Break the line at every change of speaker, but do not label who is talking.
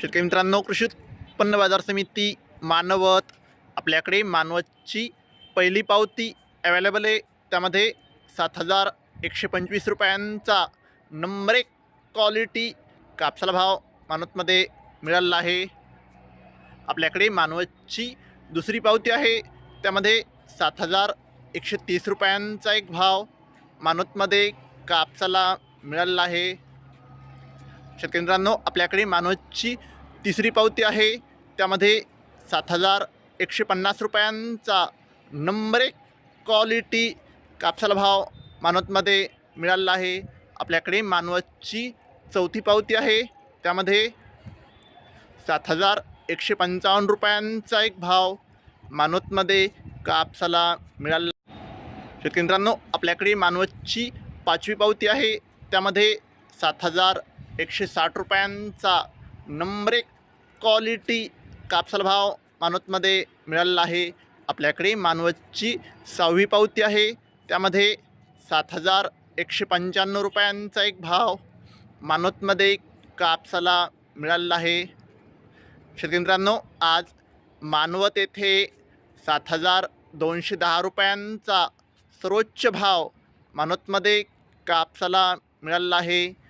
शेतकरी मित्रांनो कृषी उत्पन्न बाजार समिती मानवत आपल्याकडे मानवतची पहिली पावती अवेलेबल आहे. त्यामध्ये सात हजार एकशे पंचवीस रुपयांचा नंबर एक क्वालिटी कापसाला भाव मानवतमध्ये मिळालेला आहे. आपल्याकडे मानवतची दुसरी पावती आहे. त्यामध्ये सात हजार एकशे तीस रुपयांचा एक भाव मानवतमध्ये कापसाला मिळालेला आहे. शेतकरी मित्रांनो आपल्याकडे मानवतची तिसरी पावती आहे. त्यामध्ये सात हजार एकशे पन्नास रुपयांचा नंबर एक क्वालिटी कापसाला भाव मानवतमध्ये मिळालेला आहे. आपल्याकडे मानवतची चौथी पावती आहे. त्यामध्ये सात हजार एकशे पंचावन्न रुपयांचा एक भाव मानवतमध्ये कापसाला मिळाला शेतकरी मित्रांनो आपल्याकडे मानवतची पाचवी पावती आहे. त्यामध्ये सात हजार एकशे साठ रुपयांचा नंबर एक क्वालिटी कापसाला भाव मानवतमध्ये मिळालेला आहे. आपल्याकडे मानवतची सहावी पावती आहे. त्यामध्ये सात हजार एकशे पंच्याण्णव रुपयांचा एक भाव मानवतमध्ये कापसाला मिळालेला आहे. शेतकरी आज मानवत येथे सात हजार दोनशे दहा रुपयांचा सर्वोच्च भाव मानवतमध्ये कापसाला मिळालेला आहे.